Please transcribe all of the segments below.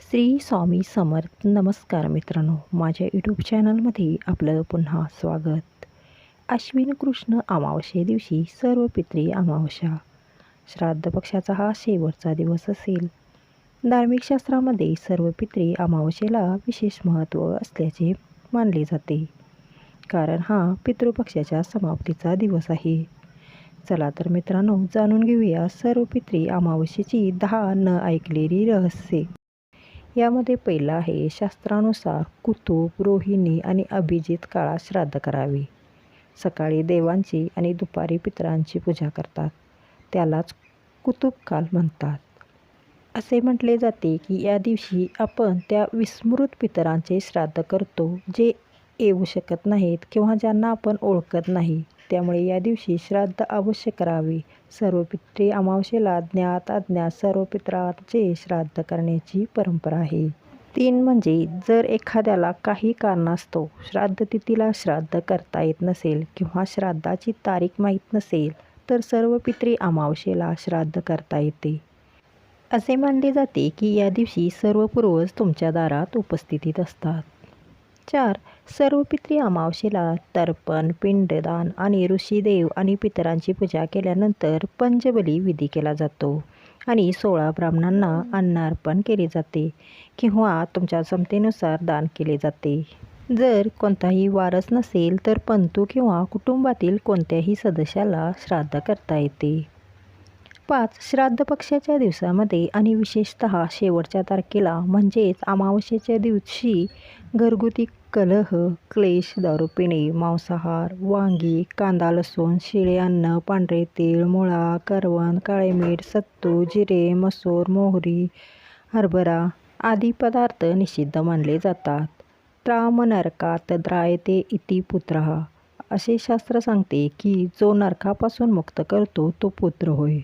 श्री स्वामी समर्थ नमस्कार मित्रांनो. माझ्या यूट्यूब चॅनलमध्ये आपलं पुन्हा स्वागत. अश्विन कृष्ण अमावस्ये दिवशी सर्व पित्री अमावस्या. श्राद्ध पक्षाचा हा शेवटचा दिवस असेल. धार्मिक शास्त्रामध्ये सर्व पित्री अमावस्येला विशेष महत्त्व असल्याचे मानले जाते. कारण हा पितृपक्षाच्या समाप्तीचा दिवस आहे. चला तर मित्रांनो जाणून घेऊया सर्व पित्री अमावस्येची दहा न ऐकलेली रहस्ये. यामध्ये पहिलं आहे शास्त्रानुसार कुतुब रोहिणी आणि अभिजित काळात श्राद्ध करावे. सकाळी देवांची आणि दुपारी पितरांची पूजा करतात. त्यालाच कुतुबकाल म्हणतात. असे म्हटले जाते की या दिवशी आपण त्या विस्मृत पितरांचे श्राद्ध करतो जे येऊ शकत नाहीत किंवा ज्यांना आपण ओळखत नाही. त्यामुळे या दिवशी श्राद्ध अवश्य करावे. सर्व पित्री अमावशेला ज्ञात अज्ञात सर्व पित्राचे श्राद्ध करण्याची परंपरा आहे. तीन म्हणजे जर एखाद्याला काही कारणास्तव श्राद्ध तिथीला श्राद्ध करता येत नसेल किंवा श्राद्धाची तारीख माहीत नसेल तर सर्व पित्री अमावशेला श्राद्ध करता येते. असे मानले जाते की या दिवशी सर्व पूर्वज तुमच्या दारात उपस्थितीत असतात. चार सर्व पित्री अमावस्येला तर्पण पिंडदान आणि ऋषीदेव आणि पितरांची पूजा केल्यानंतर पंचबली विधी केला जातो आणि सोळा ब्राह्मणांना अन्नार्पण केले जाते किंवा तुमच्या क्षमतेनुसार दान केले जाते. जर कोणताही वारस नसेल तर पंतू किंवा कुटुंबातील कोणत्याही सदस्याला श्राद्ध करता येते. पाच श्राद्ध पक्षाच्या दिवसामध्ये आणि विशेषत शेवटच्या तारखेला म्हणजेच अमावस्येच्या दिवशी घरगुती कलह क्लेश दारू पिणे मांसाहार वांगी कांदा लसूण शिळे अन्न पांढरे तेल मुळा करवण काळे मीठ सत्तू जिरे मसूर मोहरी हरभरा आदी पदार्थ निषिद्ध मानले जातात. त्राम नरकात द्रायते इति पुत्र. असे शास्त्र सांगते की जो नरकापासून मुक्त करतो तो पुत्र होय.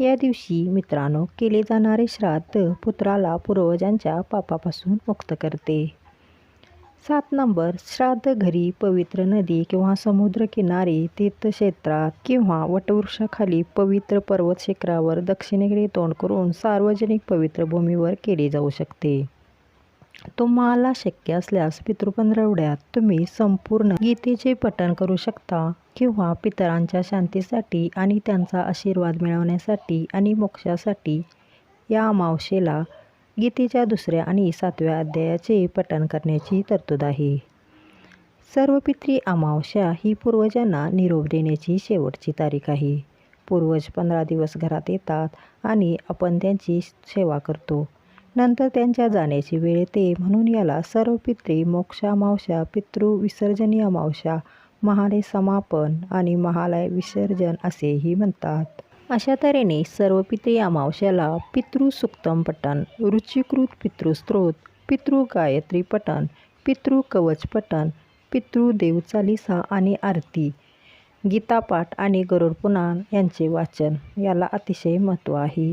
या दिवशी मित्रांनो केले जाणारे श्राद्ध पुत्राला पूर्वजांच्या पापापासून मुक्त करते. सात नंबर श्राद्ध घरी पवित्र नदी किंवा समुद्रकिनारी तीर्थक्षेत्रात किंवा वटवृक्षाखाली पवित्र पर्वत शिखरावर दक्षिणेकडे तोंड करून सार्वजनिक पवित्र भूमीवर केले जाऊ शकते. तुम्हाला शक्य असल्यास पितृपंधरवड्यात तुम्ही संपूर्ण गीतेचे पठण करू शकता किंवा पितरांच्या शांतीसाठी आणि त्यांचा आशीर्वाद मिळवण्यासाठी आणि मोक्षासाठी या अमावशेला गीतेच्या दुसऱ्या आणि सातव्या अध्यायाचे पठण करण्याची तरतूद आहे. सर्व पित्री अमावस्या ही पूर्वजांना निरोप देण्याची शेवटची तारीख आहे. पूर्वज पंधरा दिवस घरात येतात आणि आपण त्यांची सेवा करतो. नंतर त्यांच्या जाण्याची वेळ येते म्हणून याला सर्व पित्री मोक्षा मावशा पितृ विसर्जनीय मावशा महालय समापन आणि महालय विसर्जन असेही म्हणतात. अशा तऱ्हेने सर्व पित्री अमावश्याला पितृसुक्तम पठण रुचिकृत पितृस्त्रोत पितृ गायत्री पठण पितृ कवच पठण पितृ देवचालिसा आणि आरती गीतापाठ आणि गरुड पुराण यांचे वाचन याला अतिशय महत्त्व आहे.